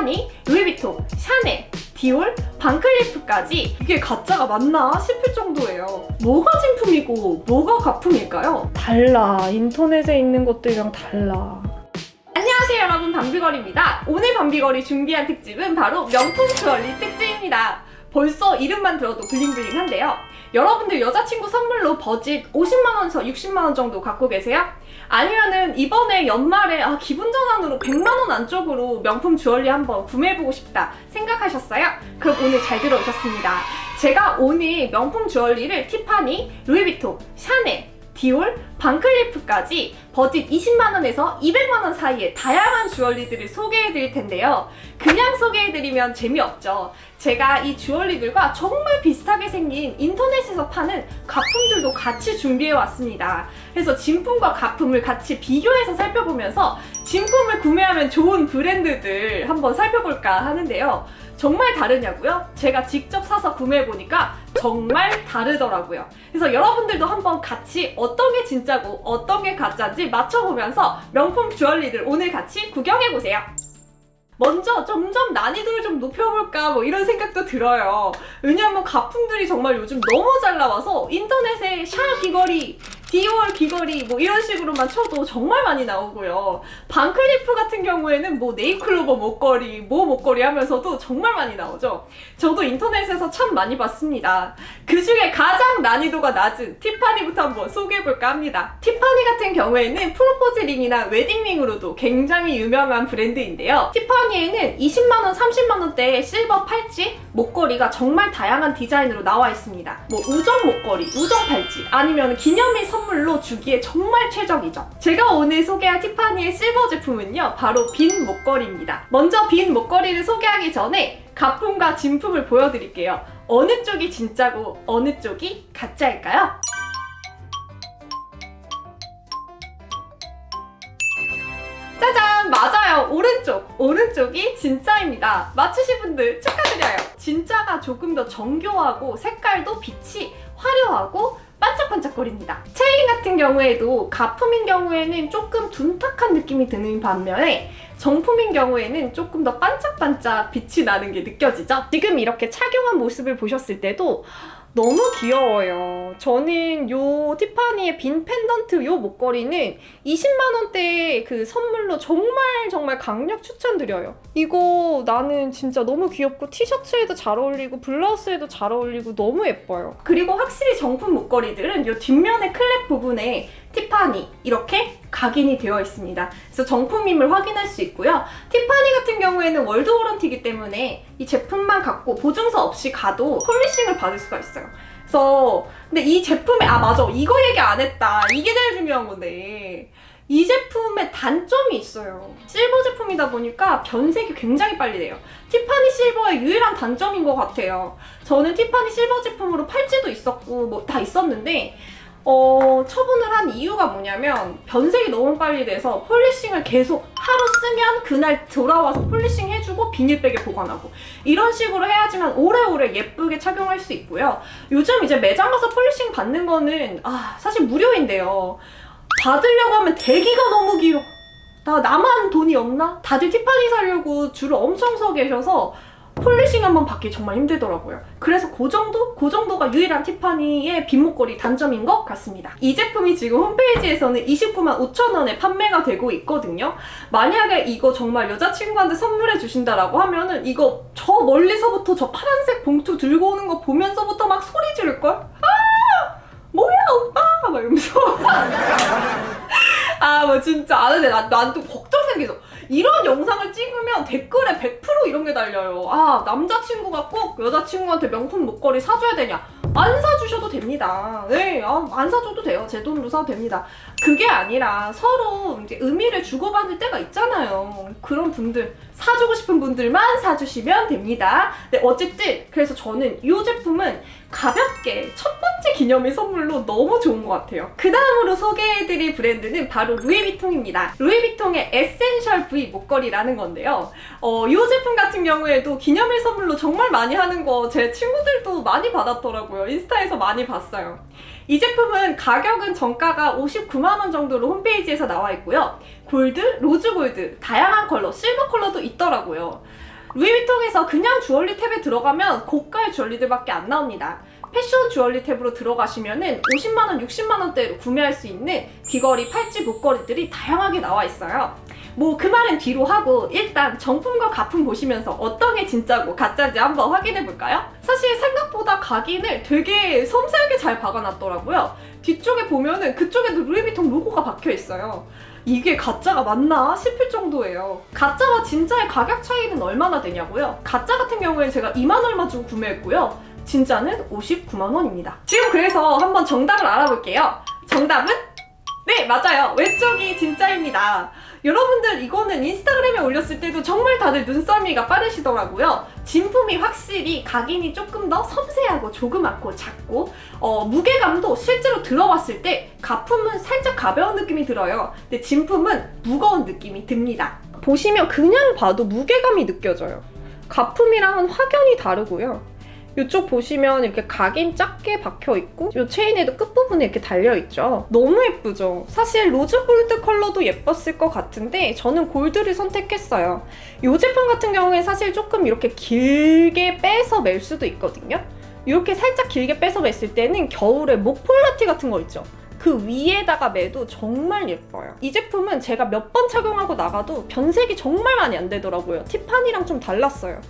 티파니, 루이비통, 샤넬, 디올, 반클리프까지 이게 가짜가 맞나 싶을 정도예요. 뭐가 진품이고 뭐가 가품일까요? 달라. 인터넷에 있는 것들이랑 달라. 안녕하세요 여러분 밤비걸입니다. 오늘 밤비걸이 준비한 특집은 바로 명품 주얼리 특집입니다. 벌써 이름만 들어도 블링블링한데요. 여러분들 여자친구 선물로 버짓 50만원에서 60만원 정도 갖고 계세요? 아니면은 이번에 연말에 아, 기분 전환으로 100만원 안쪽으로 명품 주얼리 한번 구매해보고 싶다 생각하셨어요? 그럼 오늘 잘 들어오셨습니다. 제가 오늘 명품 주얼리를 티파니, 루이비통, 샤넬, 디올, 반클리프까지 버짓 20만원에서 200만원 사이에 다양한 주얼리들을 소개해드릴 텐데요. 그냥 소개해드리면 재미없죠. 제가 이 주얼리들과 정말 비슷하게 생긴 인터넷에서 파는 가품들도 같이 준비해왔습니다. 그래서 진품과 가품을 같이 비교해서 살펴보면서 진품을 구매하면 좋은 브랜드들 한번 살펴볼까 하는데요. 정말 다르냐고요? 제가 직접 사서 구매해보니까 정말 다르더라고요. 그래서 여러분들도 한번 같이 어떤 게 진짜고 어떤 게 가짜인지 맞춰보면서 명품 주얼리들 오늘 같이 구경해보세요. 먼저 점점 난이도를 좀 높여볼까 뭐 이런 생각도 들어요. 왜냐하면 가품들이 정말 요즘 너무 잘 나와서 인터넷에 샤 귀걸이, 디올 귀걸이 뭐 이런 식으로만 쳐도 정말 많이 나오고요. 반클리프 같은 경우에는 뭐 네이클로버 목걸이, 뭐 목걸이 하면서도 정말 많이 나오죠. 저도 인터넷에서 참 많이 봤습니다. 그 중에 가장 난이도가 낮은 티파니부터 한번 소개해볼까 합니다. 티파니 같은 경우에는 프로포즈 링이나 웨딩 링으로도 굉장히 유명한 브랜드인데요. 티파니에는 20만원, 30만원대의 실버 팔찌, 목걸이가 정말 다양한 디자인으로 나와 있습니다. 뭐 우정 목걸이, 우정 팔찌, 아니면 기념일 선 물로 주기에 정말 최적이죠. 제가 오늘 소개할 티파니의 실버 제품은요, 바로 빈 목걸이입니다. 먼저 빈 목걸이를 소개하기 전에 가품과 진품을 보여드릴게요. 어느 쪽이 진짜고 어느 쪽이 가짜일까요? 짜잔! 맞아요! 오른쪽! 오른쪽이 진짜입니다. 맞추신 분들 축하드려요. 진짜가 조금 더 정교하고 색깔도 빛이 화려하고 반짝반짝거립니다. 체인 같은 경우에도 가품인 경우에는 조금 둔탁한 느낌이 드는 반면에 정품인 경우에는 조금 더 반짝반짝 빛이 나는 게 느껴지죠? 지금 이렇게 착용한 모습을 보셨을 때도 너무 귀여워요. 저는 요 티파니의 빈 펜던트 요 목걸이는 20만원대 그 선물로 정말 정말 강력 추천드려요. 이거 나는 진짜 너무 귀엽고 티셔츠에도 잘 어울리고 블라우스에도 잘 어울리고 너무 예뻐요. 그리고 확실히 정품 목걸이들은 요 뒷면의 클랩 부분에 티파니 이렇게 각인이 되어 있습니다. 그래서 정품임을 확인할 수 있고요. 티파니 같은 경우에는 월드 워런티이기 때문에 이 제품만 갖고 보증서 없이 가도 폴리싱을 받을 수가 있어요. 그래서 근데 이 제품에 아 맞아 이거 얘기 안 했다 이게 제일 중요한 건데 이 제품에 단점이 있어요. 실버 제품이다 보니까 변색이 굉장히 빨리 돼요. 티파니 실버의 유일한 단점인 것 같아요. 저는 티파니 실버 제품으로 팔찌도 있었고 뭐 다 있었는데 어, 처분을 한 이유가 뭐냐면 변색이 너무 빨리 돼서 폴리싱을 계속 하루 쓰면 그날 돌아와서 폴리싱 해주고 비닐백에 보관하고 이런 식으로 해야지만 오래오래 예쁘게 착용할 수 있고요. 요즘 이제 매장 가서 폴리싱 받는 거는 아, 사실 무료인데요. 받으려고 하면 대기가 너무 길어. 나 나만 돈이 없나? 다들 티파니 사려고 줄을 엄청 서 계셔서 폴리싱 한번 받기 정말 힘들더라고요. 그래서 그 정도? 그 정도가 유일한 티파니의 빈목걸이 단점인 것 같습니다. 이 제품이 지금 홈페이지에서는 29만 5천 원에 판매가 되고 있거든요. 만약에 이거 정말 여자친구한테 선물해 주신다라고 하면은 이거 저 멀리서부터 저 파란색 봉투 들고 오는 거 보면서부터 막 소리 지를걸? 아! 뭐야 오빠! 막 이러면서 아, 뭐 진짜 아 근데 난난또 걱정 생기죠. 이런 영상을 찍으면 댓글에 100% 이런 게 달려요. 아, 남자친구가 꼭 여자친구한테 명품 목걸이 사줘야 되냐? 안 사주셔도 됩니다. 네, 아, 안 사줘도 돼요. 제 돈으로 사도 됩니다. 그게 아니라 서로 이제 의미를 주고받을 때가 있잖아요. 그런 분들, 사주고 싶은 분들만 사주시면 됩니다. 네, 어쨌든, 그래서 저는 이 제품은 가볍게 첫 번째 기념일 선물로 너무 좋은 것 같아요. 그 다음으로 소개해드릴 브랜드는 바로 루이비통입니다. 루이비통의 에센셜 V 목걸이라는 건데요. 어, 이 제품 같은 경우에도 기념일 선물로 정말 많이 하는 거 제 친구들도 많이 받았더라고요. 있더라고요. 인스타에서 많이 봤어요. 이 제품은 가격은 정가가 59만원 정도로 홈페이지에서 나와 있고요. 골드, 로즈 골드, 다양한 컬러, 실버 컬러도 있더라고요. 루이비통에서 그냥 주얼리 탭에 들어가면 고가의 주얼리들밖에 안 나옵니다. 패션 주얼리 탭으로 들어가시면은 50만원, 60만원대로 구매할 수 있는 귀걸이, 팔찌, 목걸이들이 다양하게 나와 있어요. 뭐 그 말은 뒤로 하고 일단 정품과 가품 보시면서 어떤 게 진짜고 가짜인지 한번 확인해 볼까요? 사실 생각보다 각인을 되게 섬세하게 잘 박아놨더라고요. 뒤쪽에 보면은 그쪽에도 루이비통 로고가 박혀 있어요. 이게 가짜가 맞나 싶을 정도예요. 가짜와 진짜의 가격 차이는 얼마나 되냐고요? 가짜 같은 경우에는 제가 2만 얼마 주고 구매했고요. 진짜는 59만 원입니다. 지금 그래서 한번 정답을 알아볼게요. 정답은 네 맞아요. 왼쪽이 진짜입니다. 여러분들 이거는 인스타그램에 올렸을 때도 정말 다들 눈썰미가 빠르시더라고요. 진품이 확실히 각인이 조금 더 섬세하고 조그맣고 작고 어, 무게감도 실제로 들어봤을 때 가품은 살짝 가벼운 느낌이 들어요. 근데 진품은 무거운 느낌이 듭니다. 보시면 그냥 봐도 무게감이 느껴져요. 가품이랑은 확연히 다르고요. 이쪽 보시면 이렇게 각인 작게 박혀 있고 이 체인에도 끝부분에 이렇게 달려 있죠. 너무 예쁘죠? 사실 로즈 골드 컬러도 예뻤을 것 같은데 저는 골드를 선택했어요. 이 제품 같은 경우에 사실 조금 이렇게 길게 빼서 멜 수도 있거든요. 이렇게 살짝 길게 빼서 맸을 때는 겨울에 목폴라티 같은 거 있죠. 그 위에다가 매도 정말 예뻐요. 이 제품은 제가 몇 번 착용하고 나가도 변색이 정말 많이 안 되더라고요. 티파니랑 좀 달랐어요.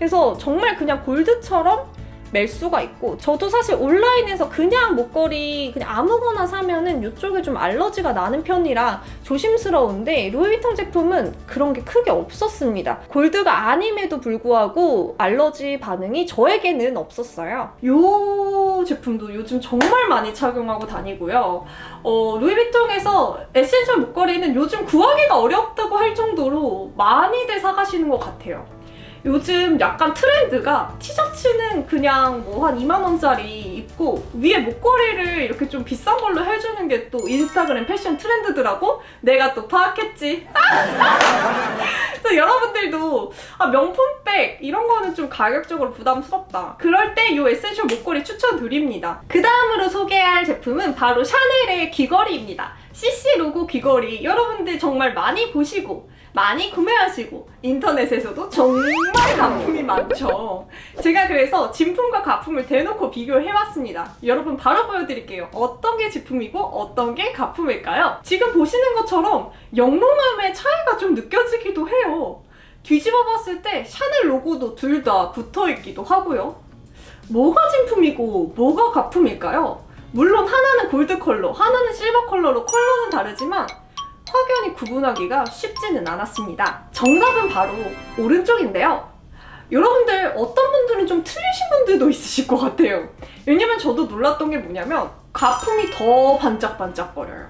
그래서 정말 그냥 골드처럼 멜 수가 있고 저도 사실 온라인에서 그냥 목걸이 그냥 아무거나 사면은 이쪽에 좀 알러지가 나는 편이라 조심스러운데 루이비통 제품은 그런 게 크게 없었습니다. 골드가 아님에도 불구하고 알러지 반응이 저에게는 없었어요. 이 제품도 요즘 정말 많이 착용하고 다니고요. 어, 루이비통에서 에센셜 목걸이는 요즘 구하기가 어렵다고 할 정도로 많이들 사가시는 것 같아요. 요즘 약간 트렌드가 티셔츠는 그냥 뭐 한 2만 원짜리 입고 위에 목걸이를 이렇게 좀 비싼 걸로 해주는 게 또 인스타그램 패션 트렌드더라고? 내가 또 파악했지. 그래서 여러분들도 아, 명품백 이런 거는 좀 가격적으로 부담스럽다. 그럴 때이 에센셜 목걸이 추천드립니다. 그 다음으로 소개할 제품은 바로 샤넬의 귀걸이입니다. CC 로고 귀걸이 여러분들 정말 많이 보시고 많이 구매하시고 인터넷에서도 정말 가품이 많죠. 제가 그래서 진품과 가품을 대놓고 비교해봤습니다. 여러분 바로 보여드릴게요. 어떤 게 진품이고 어떤 게 가품일까요? 지금 보시는 것처럼 영롱함의 차이가 좀 느껴지기도 해요. 뒤집어 봤을 때 샤넬 로고도 둘 다 붙어 있기도 하고요. 뭐가 진품이고 뭐가 가품일까요? 물론 하나는 골드 컬러, 하나는 실버 컬러로 컬러는 다르지만 확연히 구분하기가 쉽지는 않았습니다. 정답은 바로 오른쪽인데요. 여러분들 어떤 분들은 좀 틀리신 분들도 있으실 것 같아요. 왜냐면 저도 놀랐던 게 뭐냐면 가품이 더 반짝반짝거려요.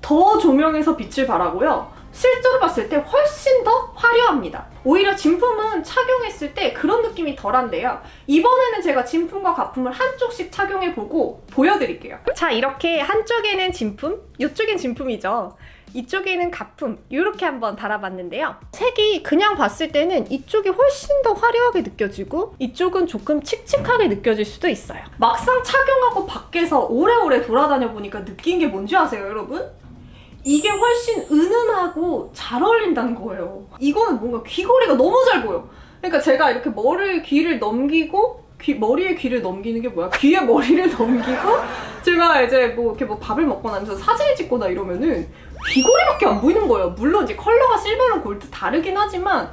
더 조명에서 빛을 발하고요. 실제로 봤을 때 훨씬 더 화려합니다. 오히려 진품은 착용했을 때 그런 느낌이 덜한데요. 이번에는 제가 진품과 가품을 한쪽씩 착용해보고 보여드릴게요. 자, 이렇게 한쪽에는 진품, 이쪽엔 진품이죠. 이쪽에는 가품 이렇게 한번 달아봤는데요. 색이 그냥 봤을 때는 이쪽이 훨씬 더 화려하게 느껴지고 이쪽은 조금 칙칙하게 느껴질 수도 있어요. 막상 착용하고 밖에서 오래오래 돌아다녀 보니까 느낀 게 뭔지 아세요, 여러분? 이게 훨씬 은은하고 잘 어울린다는 거예요. 이거는 뭔가 귀걸이가 너무 잘 보여. 그러니까 제가 이렇게 머리를 귀를 넘기고 귀, 머리에 귀를 넘기는 게 뭐야? 귀에 머리를 넘기고 제가 이제 뭐 이렇게 뭐 밥을 먹거나 하면서 사진을 찍거나 이러면은 귀걸이밖에 안 보이는 거예요. 물론 이제 컬러가 실버랑 골드 다르긴 하지만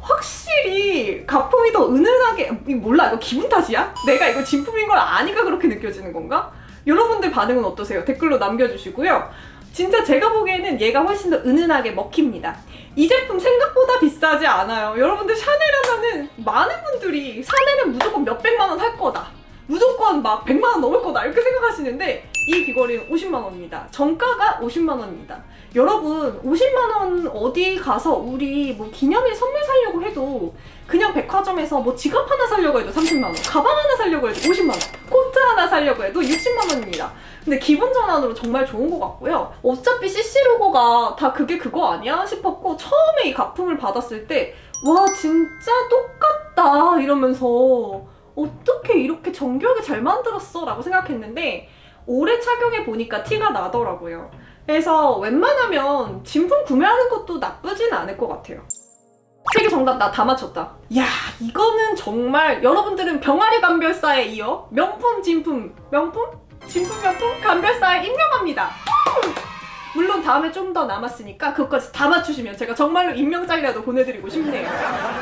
확실히 가품이 더 은은하게 몰라 이거 기분 탓이야? 내가 이거 진품인 걸 아니까 그렇게 느껴지는 건가? 여러분들 반응은 어떠세요? 댓글로 남겨주시고요. 진짜 제가 보기에는 얘가 훨씬 더 은은하게 먹힙니다. 이 제품 생각보다 비싸지 않아요. 여러분들 샤넬 하면은 많은 분들이 샤넬은 무조건 몇백만 원 할 거다. 무조건 막 100만 원 넘을 거다 이렇게 생각하시는데 이 귀걸이는 50만 원입니다. 정가가 50만 원입니다. 여러분 50만 원 어디 가서 우리 뭐 기념일 선물 사려고 해도 그냥 백화점에서 뭐 지갑 하나 사려고 해도 30만 원, 가방 하나 사려고 해도 50만 원, 코트 하나 사려고 해도 60만 원입니다. 근데 기본 전환으로 정말 좋은 것 같고요. 어차피 CC 로고가 다 그게 그거 아니야 싶었고 처음에 이 가품을 받았을 때 와 진짜 똑같다 이러면서 어떻게 이렇게 정교하게 잘 만들었어? 라고 생각했는데 오래 착용해 보니까 티가 나더라고요. 그래서 웬만하면 진품 구매하는 것도 나쁘진 않을 것 같아요. 세개 정답 나 다 맞췄다. 야 이거는 정말 여러분들은 병아리 감별사에 이어 명품 진품 명품 진품 명품 감별사에 임명합니다. 물론 다음에 좀 더 남았으니까 그것까지 다 맞추시면 제가 정말로 임명장이라도 보내드리고 싶네요.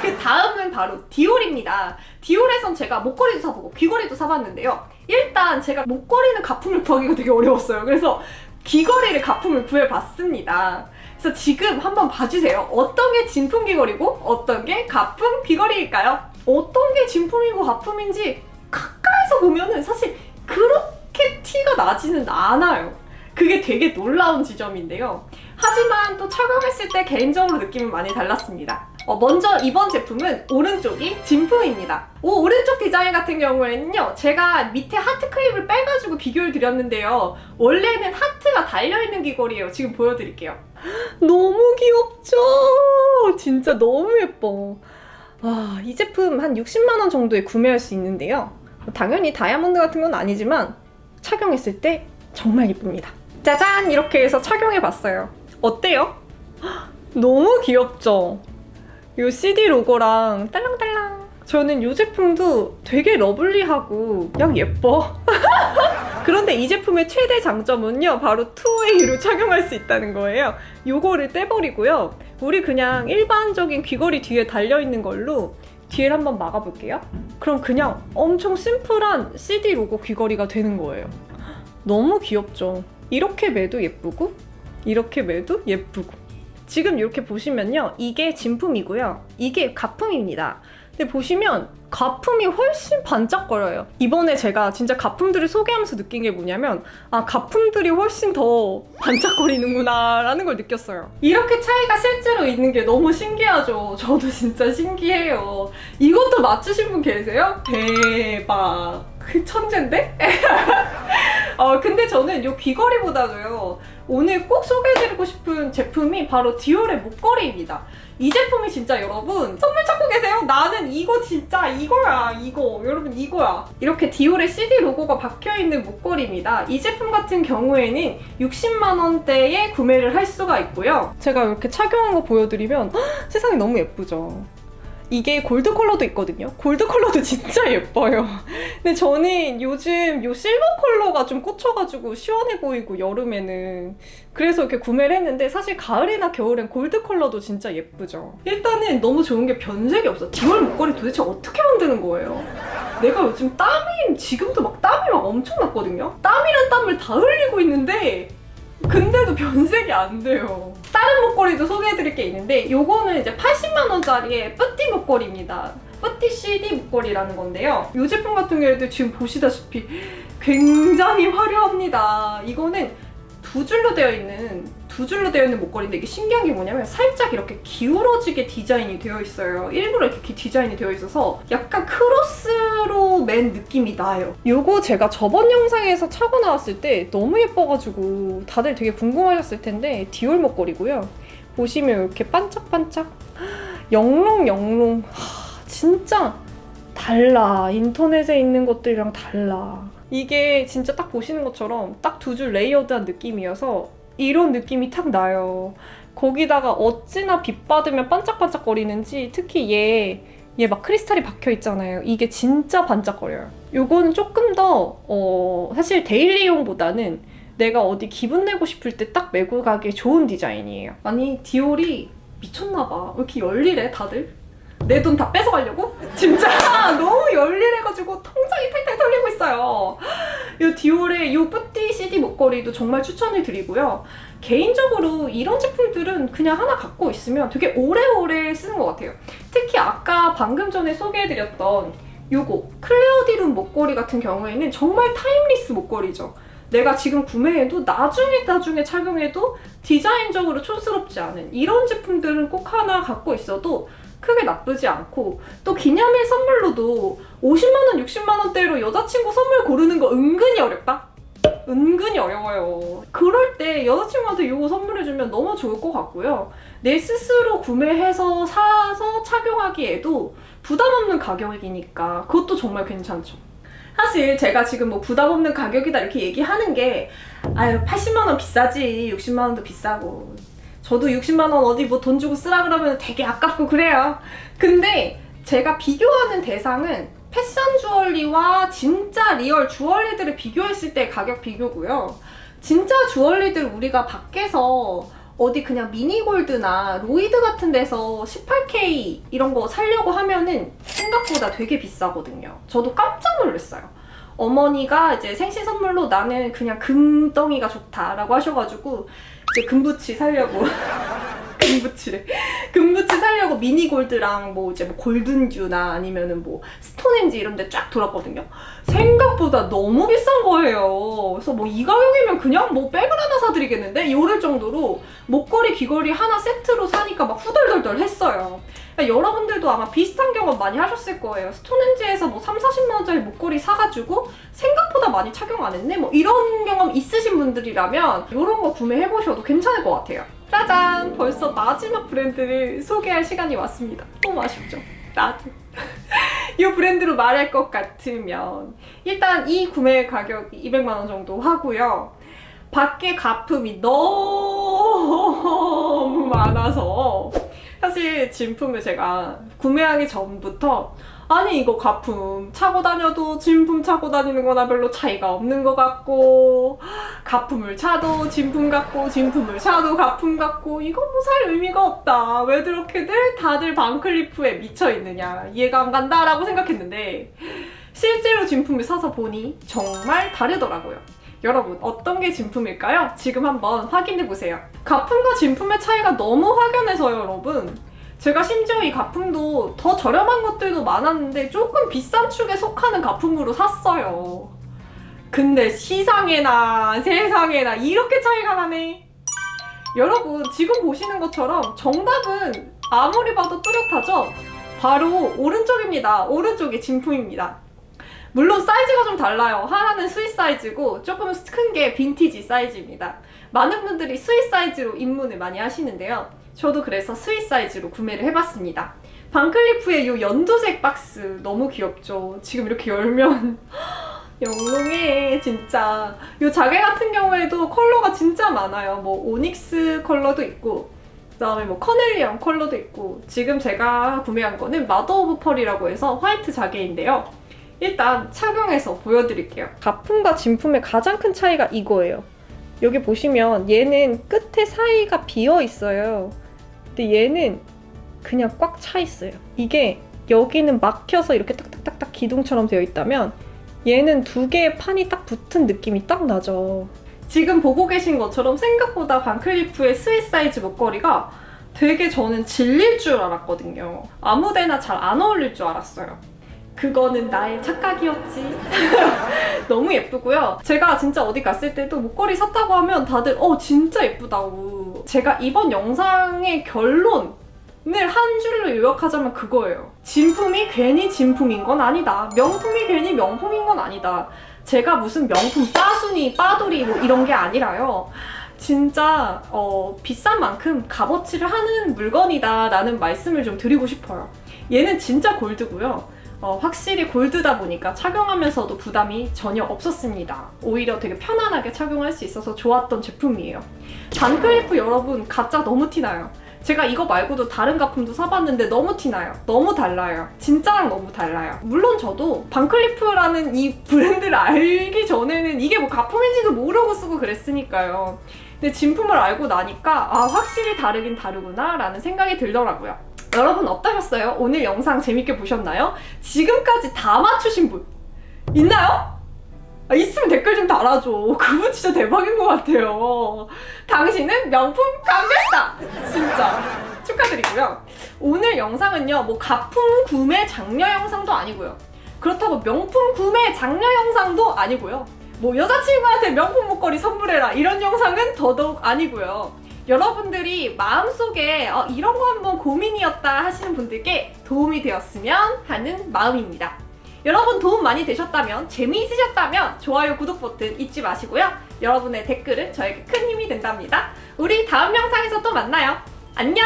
그 다음은 바로 디올입니다. 디올에선 제가 목걸이도 사보고 귀걸이도 사봤는데요. 일단 제가 목걸이는 가품을 구하기가 되게 어려웠어요. 그래서 귀걸이를 가품을 구해봤습니다. 그래서 지금 한번 봐주세요. 어떤 게 진품 귀걸이고 어떤 게 가품 귀걸이일까요? 어떤 게 진품이고 가품인지 가까이서 보면은 사실 그렇게 티가 나지는 않아요. 그게 되게 놀라운 지점인데요. 하지만 또 착용했을 때 개인적으로 느낌은 많이 달랐습니다. 어, 먼저 이번 제품은 오른쪽이 진품입니다. 오, 오른쪽 디자인 같은 경우에는요, 제가 밑에 하트 클립을 빼가지고 비교를 드렸는데요. 원래는 하트가 달려있는 귀걸이에요. 지금 보여드릴게요. 너무 귀엽죠? 진짜 너무 예뻐. 아, 이 제품 한 60만원 정도에 구매할 수 있는데요. 당연히 다이아몬드 같은 건 아니지만 착용했을 때 정말 예쁩니다. 짜잔! 이렇게 해서 착용해봤어요. 어때요? 헉, 너무 귀엽죠? 이 CD 로고랑 딸랑딸랑. 저는 이 제품도 되게 러블리하고 그냥 예뻐. 그런데 이 제품의 최대 장점은요, 바로 2웨이로 착용할 수 있다는 거예요. 요거를 떼버리고요. 우리 그냥 일반적인 귀걸이 뒤에 달려있는 걸로 뒤를 한번 막아볼게요. 그럼 그냥 엄청 심플한 CD 로고 귀걸이가 되는 거예요. 너무 귀엽죠? 이렇게 매도 예쁘고, 이렇게 매도 예쁘고. 지금 이렇게 보시면요. 이게 진품이고요. 이게 가품입니다. 근데 보시면 가품이 훨씬 반짝거려요. 이번에 제가 진짜 가품들을 소개하면서 느낀 게 뭐냐면 아 가품들이 훨씬 더 반짝거리는구나 라는 걸 느꼈어요. 이렇게 차이가 실제로 있는 게 너무 신기하죠. 저도 진짜 신기해요. 이것도 맞추신 분 계세요? 대박. 그 천재인데? 어, 근데 저는 이 귀걸이보다도요, 오늘 꼭 소개해드리고 싶은 제품이 바로 디올의 목걸이입니다. 이 제품이 진짜 여러분 선물 찾고 계세요? 나는 이거 진짜 이거야 이거. 여러분 이거야. 이렇게 디올의 CD 로고가 박혀있는 목걸이입니다. 이 제품 같은 경우에는 60만원대에 구매를 할 수가 있고요. 제가 이렇게 착용한 거 보여드리면 헉, 세상에 너무 예쁘죠 이게 골드 컬러도 있거든요 골드 컬러도 진짜 예뻐요 근데 저는 요즘 요 실버 컬러가 좀 꽂혀가지고 시원해 보이고 여름에는 그래서 이렇게 구매를 했는데 사실 가을이나 겨울엔 골드 컬러도 진짜 예쁘죠. 일단은 너무 좋은 게 변색이 없어. 디올 목걸이 도대체 어떻게 만드는 거예요? 내가 요즘 땀이 지금도 막 땀이 막 엄청 났거든요. 땀이란 땀을 다 흘리고 있는데 근데도 변색이 안 돼요. 다른 목걸이도 소개해드릴 게 있는데 요거는 이제 80만 원짜리의 뿌띠 목걸이입니다. 뿌띠 CD 목걸이라는 건데요. 이 제품 같은 경우에도 지금 보시다시피 굉장히 화려합니다. 이거는 두 줄로 되어 있는 두 줄로 되어 있는 목걸이인데 이게 신기한 게 뭐냐면 살짝 이렇게 기울어지게 디자인이 되어 있어요. 일부러 이렇게 디자인이 되어 있어서 약간 크로스로 맨 느낌이 나요. 요거 제가 저번 영상에서 차고 나왔을 때 너무 예뻐가지고 다들 되게 궁금하셨을 텐데 디올 목걸이고요. 보시면 이렇게 반짝반짝 영롱영롱 하, 진짜 달라. 인터넷에 있는 것들이랑 달라. 이게 진짜 딱 보시는 것처럼 딱 두 줄 레이어드한 느낌이어서 이런 느낌이 탁 나요. 거기다가 어찌나 빛 받으면 반짝반짝거리는지 특히 얘, 얘 막 크리스탈이 박혀 있잖아요. 이게 진짜 반짝거려요. 요거는 조금 더, 어, 사실 데일리용보다는 내가 어디 기분 내고 싶을 때 딱 메고 가기 좋은 디자인이에요. 아니, 디올이 미쳤나봐. 왜 이렇게 열일해, 다들? 내 돈 다 뺏어가려고? 진짜 너무 열일해가지고 통장이 탈탈 털리고 있어요. 이 디올의 이 뿌띠 CD 목걸이도 정말 추천을 드리고요. 개인적으로 이런 제품들은 그냥 하나 갖고 있으면 되게 오래오래 쓰는 것 같아요. 특히 아까 방금 전에 소개해드렸던 요거 클레어디룸 목걸이 같은 경우에는 정말 타임리스 목걸이죠. 내가 지금 구매해도 나중에 나중에 착용해도 디자인적으로 촌스럽지 않은 이런 제품들은 꼭 하나 갖고 있어도 크게 나쁘지 않고 또 기념일 선물로도 50만 원, 60만 원대로 여자친구 선물 고르는 거 은근히 어렵다. 은근히 어려워요. 그럴 때 여자친구한테 이거 선물해주면 너무 좋을 것 같고요. 내 스스로 구매해서 사서 착용하기에도 부담 없는 가격이니까 그것도 정말 괜찮죠. 사실 제가 지금 뭐 부담 없는 가격이다 이렇게 얘기하는 게 아유 80만 원 비싸지 60만 원도 비싸고 저도 60만 원 어디 뭐 돈 주고 쓰라 그러면 되게 아깝고 그래요. 근데 제가 비교하는 대상은 패션 주얼리와 진짜 리얼 주얼리들을 비교했을 때 가격 비교고요. 진짜 주얼리들 우리가 밖에서 어디 그냥 미니골드나 로이드 같은 데서 18K 이런 거 사려고 하면은 생각보다 되게 비싸거든요. 저도 깜짝 놀랐어요. 어머니가 이제 생신 선물로 나는 그냥 금덩이가 좋다라고 하셔가지고 이제 금부치 사려고 금부치래 금부치 사려고 미니 골드랑 뭐 이제 뭐 골든듀나 아니면은 뭐 스톤헨지 이런 데 쫙 돌았거든요. 생각보다 너무 비싼 거예요. 그래서 뭐 이 가격이면 그냥 뭐 백을 하나 사드리겠는데? 이럴 정도로 목걸이, 귀걸이 하나 세트로 사니까 막 후덜덜덜 했어요. 그러니까 여러분들도 아마 비슷한 경험 많이 하셨을 거예요. 스톤헨지에서 뭐 3, 40만 원짜리 목걸이 사가지고 생각보다 많이 착용 안 했네? 뭐 이런 경험 있으신 분들이라면 이런 거 구매해보셔도 괜찮을 것 같아요. 짜잔! 벌써 마지막 브랜드를 소개할 시간이 왔습니다. 너무 아쉽죠? 나도. 이 브랜드로 말할 것 같으면 일단 이 구매 가격이 200만 원 정도 하고요. 밖에 가품이 너무 많아서 사실 진품을 제가 구매하기 전부터 아니 이거 가품 차고 다녀도 진품 차고 다니는 거나 별로 차이가 없는 것 같고 가품을 차도 진품 같고 진품을 차도 가품 같고 이거 뭐 살 의미가 없다. 왜 그렇게들 다들 반클리프에 미쳐 있느냐. 이해가 안 간다 라고 생각했는데 실제로 진품을 사서 보니 정말 다르더라고요. 여러분 어떤 게 진품일까요? 지금 한번 확인해 보세요. 가품과 진품의 차이가 너무 확연해서요 여러분 제가 심지어 이 가품도 더 저렴한 것들도 많았는데 조금 비싼 축에 속하는 가품으로 샀어요. 근데 시상에나 세상에나 이렇게 차이가 나네. 여러분 지금 보시는 것처럼 정답은 아무리 봐도 뚜렷하죠? 바로 오른쪽입니다. 오른쪽이 진품입니다. 물론 사이즈가 좀 달라요. 하나는 스윗 사이즈고 조금 큰 게 빈티지 사이즈입니다. 많은 분들이 스윗 사이즈로 입문을 많이 하시는데요. 저도 그래서 스윗 사이즈로 구매를 해봤습니다. 반클리프의 이 연두색 박스 너무 귀엽죠? 지금 이렇게 열면 영롱해 진짜. 이 자개 같은 경우에도 컬러가 진짜 많아요. 뭐 오닉스 컬러도 있고 그 다음에 뭐 커넬리언 컬러도 있고 지금 제가 구매한 거는 마더 오브 펄이라고 해서 화이트 자개인데요. 일단 착용해서 보여드릴게요. 가품과 진품의 가장 큰 차이가 이거예요. 여기 보시면 얘는 끝에 사이가 비어 있어요. 근데 얘는 그냥 꽉 차 있어요. 이게 여기는 막혀서 이렇게 딱딱딱딱 기둥처럼 되어 있다면 얘는 두 개의 판이 딱 붙은 느낌이 딱 나죠. 지금 보고 계신 것처럼 생각보다 반클리프의 스윗 사이즈 목걸이가 되게 저는 질릴 줄 알았거든요. 아무 데나 잘 안 어울릴 줄 알았어요. 그거는 나의 착각이었지. 너무 예쁘고요. 제가 진짜 어디 갔을 때도 목걸이 샀다고 하면 다들 어 진짜 예쁘다고. 제가 이번 영상의 결론 을 한 줄로 요약하자면 그거예요. 진품이 괜히 진품인 건 아니다. 명품이 괜히 명품인 건 아니다. 제가 무슨 명품 빠순이, 빠돌이 뭐 이런 게 아니라요. 진짜 어, 비싼 만큼 값어치를 하는 물건이다라는 말씀을 좀 드리고 싶어요. 얘는 진짜 골드고요. 어, 확실히 골드다 보니까 착용하면서도 부담이 전혀 없었습니다. 오히려 되게 편안하게 착용할 수 있어서 좋았던 제품이에요. 반클리프 여러분 가짜 너무 티나요. 제가 이거 말고도 다른 가품도 사봤는데 너무 티나요. 너무 달라요. 진짜랑 너무 달라요. 물론 저도 반클리프라는 이 브랜드를 알기 전에는 이게 뭐 가품인지도 모르고 쓰고 그랬으니까요. 근데 진품을 알고 나니까 아 확실히 다르긴 다르구나 라는 생각이 들더라고요. 여러분 어떠셨어요? 오늘 영상 재밌게 보셨나요? 지금까지 다 맞추신 분 있나요? 아, 있으면 댓글 좀 달아줘. 그분 진짜 대박인 것 같아요. 당신은 명품 강매사! 진짜. 축하드리고요. 오늘 영상은요, 뭐 가품 구매 장려 영상도 아니고요. 그렇다고 명품 구매 장려 영상도 아니고요. 뭐 여자친구한테 명품 목걸이 선물해라 이런 영상은 더더욱 아니고요. 여러분들이 마음속에 어, 이런 거 한번 고민이었다 하시는 분들께 도움이 되었으면 하는 마음입니다. 여러분 도움 많이 되셨다면 재미있으셨다면 좋아요 구독 버튼 잊지 마시고요. 여러분의 댓글은 저에게 큰 힘이 된답니다. 우리 다음 영상에서 또 만나요. 안녕!